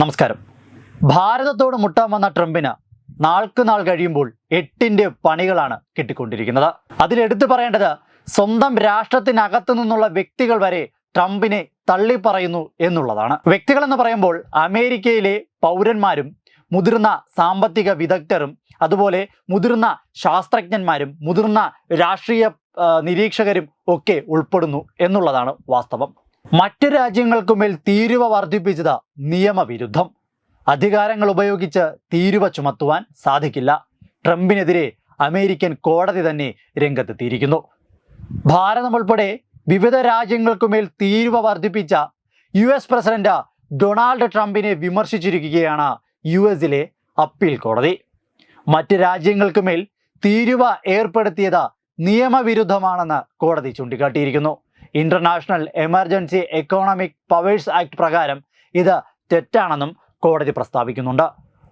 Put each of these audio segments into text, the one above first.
നമസ്കാരം. ഭാരതത്തോട് മുട്ടാൻ വന്ന ട്രംപിന് നാൾക്ക് നാൾ കഴിയുമ്പോൾ എട്ടിന്റെ പണികളാണ് കിട്ടിക്കൊണ്ടിരിക്കുന്നത്. അതിലെടുത്തു പറയേണ്ടത് സ്വന്തം രാഷ്ട്രത്തിനകത്തു നിന്നുള്ള വ്യക്തികൾ വരെ ട്രംപിനെ തള്ളി പറയുന്നു എന്നുള്ളതാണ്. വ്യക്തികൾ എന്ന് പറയുമ്പോൾ അമേരിക്കയിലെ പൗരന്മാരും മുതിർന്ന സാമ്പത്തിക വിദഗ്ധരും അതുപോലെ മുതിർന്ന ശാസ്ത്രജ്ഞന്മാരും മുതിർന്ന രാഷ്ട്രീയ നിരീക്ഷകരും ഒക്കെ ഉൾപ്പെടുന്നു എന്നുള്ളതാണ് വാസ്തവം. മറ്റ് രാജ്യങ്ങൾക്കുമേൽ തീരുവ വർദ്ധിപ്പിച്ചത് നിയമവിരുദ്ധം. അധികാരങ്ങൾ ഉപയോഗിച്ച് തീരുവ ചുമത്തുവാൻ സാധിക്കില്ല. ട്രംപിനെതിരെ അമേരിക്കൻ കോടതി തന്നെ രംഗത്തെത്തിയിരിക്കുന്നു. ഭാരതം ഉൾപ്പെടെ വിവിധ രാജ്യങ്ങൾക്കുമേൽ തീരുവ വർദ്ധിപ്പിച്ച യു എസ് പ്രസിഡന്റ് ഡൊണാൾഡ് ട്രംപിനെ വിമർശിച്ചിരിക്കുകയാണ് യു എസിലെ അപ്പീൽ കോടതി. മറ്റ് രാജ്യങ്ങൾക്കുമേൽ തീരുവ ഏർപ്പെടുത്തിയത് നിയമവിരുദ്ധമാണെന്ന് കോടതി ചൂണ്ടിക്കാട്ടിയിരിക്കുന്നു. International Emergency Economic Powers Act പ്രകാരം ഇത് തെറ്റാണെന്നും കോടതി പ്രസ്താവിക്കുന്നുണ്ട്.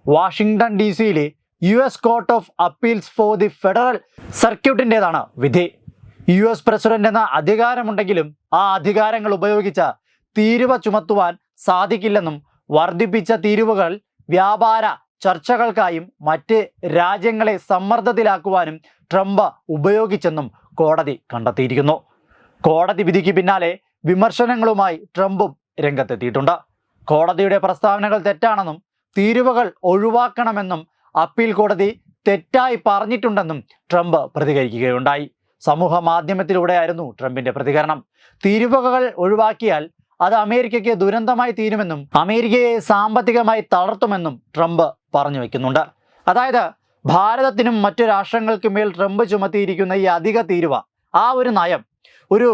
വാഷിംഗ്ടൺ ഡി സിയിലെ U S Court of Appeals for the Federal സർക്യൂട്ടിന്റെതാണ് വിധി. യു എസ് പ്രസിഡന്റ് എന്ന അധികാരമുണ്ടെങ്കിലും ആ അധികാരങ്ങൾ ഉപയോഗിച്ച് തീരുവ ചുമത്തുവാൻ സാധിക്കില്ലെന്നും വർദ്ധിപ്പിച്ച തീരുവകൾ വ്യാപാര ചർച്ചകൾക്കായും മറ്റ് രാജ്യങ്ങളെ സമ്മർദ്ദത്തിലാക്കുവാനും ട്രംപ് ഉപയോഗിച്ചെന്നും കോടതി കണ്ടെത്തിയിരിക്കുന്നു. കോടതി വിധിക്ക് പിന്നാലെ വിമർശനങ്ങളുമായി ട്രംപും രംഗത്തെത്തിയിട്ടുണ്ട്. കോടതിയുടെ പ്രസ്താവനകൾ തെറ്റാണെന്നും തീരുവകൾ ഒഴിവാക്കണമെന്നും അപ്പീൽ കോടതി തെറ്റായി പറഞ്ഞിട്ടുണ്ടെന്നും ട്രംപ് പ്രതികരിക്കുകയുണ്ടായി. സമൂഹ മാധ്യമത്തിലൂടെയായിരുന്നു ട്രംപിന്റെ പ്രതികരണം. തീരുവകൾ ഒഴിവാക്കിയാൽ അത് അമേരിക്കയ്ക്ക് ദുരന്തമായി തീരുമെന്നും അമേരിക്കയെ സാമ്പത്തികമായി തളർത്തുമെന്നും ട്രംപ് പറഞ്ഞു വയ്ക്കുന്നുണ്ട് അതായത് ഭാരതത്തിനും മറ്റു രാഷ്ട്രങ്ങൾക്കും മേൽ ട്രംപ് ചുമത്തിയിരിക്കുന്ന ഈ അധിക തീരുവ ആ ഒരു നയം ഒരു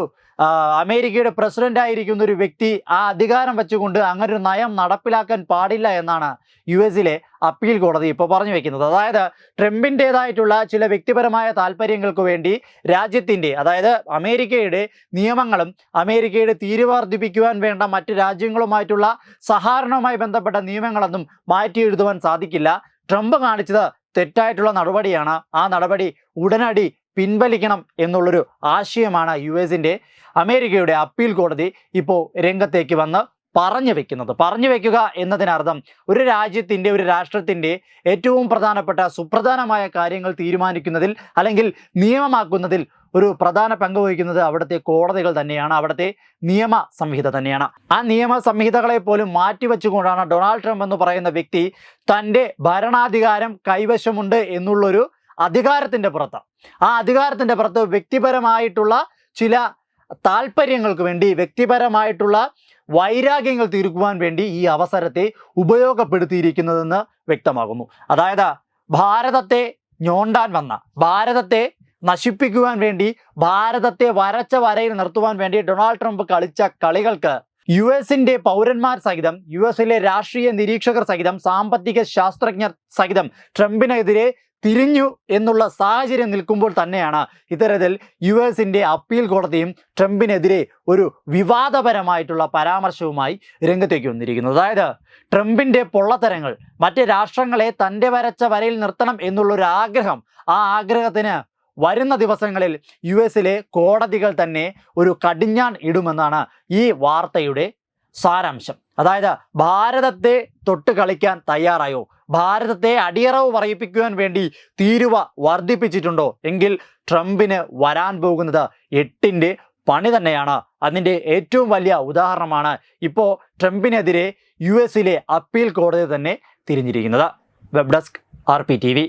അമേരിക്കയുടെ പ്രസിഡന്റ് ആയിരിക്കുന്ന ഒരു വ്യക്തി ആ അധികാരം വെച്ചുകൊണ്ട് അങ്ങനെ ഒരു നയം നടപ്പിലാക്കാൻ പാടില്ല എന്നാണ് യു എസിലെ അപ്പീൽ കോടതി ഇപ്പോൾ പറഞ്ഞു വെക്കുന്നത്. അതായത് ട്രംപിന്റെതായിട്ടുള്ള ചില വ്യക്തിപരമായ താല്പര്യങ്ങൾക്ക് വേണ്ടി രാജ്യത്തിന്റെ അതായത് അമേരിക്കയുടെ നിയമങ്ങളും അമേരിക്കയുടെ തീരുവ വർദ്ധിപ്പിക്കുവാൻ വേണ്ട മറ്റ് രാജ്യങ്ങളുമായിട്ടുള്ള സഹകരണവുമായി ബന്ധപ്പെട്ട നിയമങ്ങളൊന്നും മാറ്റി എഴുതുവാൻ സാധിക്കില്ല. ട്രംപ് കാണിച്ചത് തെറ്റായിട്ടുള്ള നടപടിയാണ്. ആ നടപടി ഉടനടി പിൻവലിക്കണം എന്നുള്ളൊരു ആശയമാണ് യു എസിന്റെ അമേരിക്കയുടെ അപ്പീൽ കോടതി ഇപ്പോൾ രംഗത്തേക്ക് വന്ന് പറഞ്ഞു വെക്കുന്നത്. പറഞ്ഞു വെക്കുക എന്നതിനർത്ഥം ഒരു രാജ്യത്തിന്റെ ഒരു രാഷ്ട്രത്തിന്റെ ഏറ്റവും പ്രധാനപ്പെട്ട സുപ്രധാനമായ കാര്യങ്ങൾ തീരുമാനിക്കുന്നതിൽ അല്ലെങ്കിൽ നിയമമാക്കുന്നതിൽ ഒരു പ്രധാന പങ്ക് വഹിക്കുന്നത് അവിടുത്തെ കോടതികൾ തന്നെയാണ് അവിടുത്തെ നിയമ സംഹിത തന്നെയാണ്. ആ നിയമ സംഹിതകളെ പോലും മാറ്റിവെച്ചുകൊണ്ടാണ് ഡൊണാൾഡ് ട്രംപ് എന്ന് പറയുന്ന വ്യക്തി തന്റെ ഭരണാധികാരം കൈവശമുണ്ട് എന്നുള്ളൊരു അധികാരത്തിന്റെ പുറത്ത്. ആ അധികാരത്തിന്റെ പുറത്ത് വ്യക്തിപരമായിട്ടുള്ള ചില താല്പര്യങ്ങൾക്ക് വേണ്ടി വ്യക്തിപരമായിട്ടുള്ള വൈരാഗ്യങ്ങൾ തീർക്കുവാൻ വേണ്ടി ഈ അവസരത്തെ ഉപയോഗപ്പെടുത്തിയിരിക്കുന്നതെന്ന് വ്യക്തമാകുന്നു. അതായത് ഭാരതത്തെ ഞോണ്ടാൻ വന്ന ഭാരതത്തെ നശിപ്പിക്കുവാൻ വേണ്ടി ഭാരതത്തെ വരച്ച വരയിൽ നിർത്തുവാൻ വേണ്ടി ഡൊണാൾഡ് ട്രംപ് കളിച്ച കളികൾക്ക് യു എസിന്റെ പൗരന്മാർ സഹിതം യു എസിലെ രാഷ്ട്രീയ നിരീക്ഷകർ സഹിതം സാമ്പത്തിക ശാസ്ത്രജ്ഞർ സഹിതം ട്രംപിനെതിരെ തിരിഞ്ഞു എന്നുള്ള സാഹചര്യം നിൽക്കുമ്പോൾ തന്നെയാണ് ഇത്തരത്തിൽ യു എസിന്റെ അപ്പീൽ കോടതിയും ട്രംപിനെതിരെ ഒരു വിവാദപരമായിട്ടുള്ള പരാമർശവുമായി രംഗത്തേക്ക് വന്നിരിക്കുന്നത്. അതായത് ട്രംപിന്റെ പൊള്ളത്തരങ്ങൾ മറ്റ് രാഷ്ട്രങ്ങളെ തന്റെ വരച്ച വരയിൽ നിർത്തണം എന്നുള്ളൊരു ആഗ്രഹം ആ ആഗ്രഹത്തിന് വരുന്ന ദിവസങ്ങളിൽ യു എസിലെ കോടതികൾ തന്നെ ഒരു കടിഞ്ഞാൺ ഇടുമെന്നാണ് ഈ വാർത്തയുടെ സാരാംശം. അതായത് ഭാരതത്തെ തൊട്ട് കളിക്കാൻ തയ്യാറായോ? ഭാരതത്തെ അടിയറവ് പറയിപ്പിക്കുവാൻ വേണ്ടി തീരുവ വർദ്ധിപ്പിച്ചിട്ടുണ്ടോ? എങ്കിൽ ട്രംപിന് വരാൻ പോകുന്നത് എട്ടിന്റെ പണി തന്നെയാണ്. അതിന്റെ ഏറ്റവും വലിയ ഉദാഹരണമാണ് ഇപ്പോൾ ട്രംപിനെതിരെ യു എസിലെ അപ്പീൽ കോടതി തന്നെ തിരിഞ്ഞിരിക്കുന്നത്. Web desk R P T V.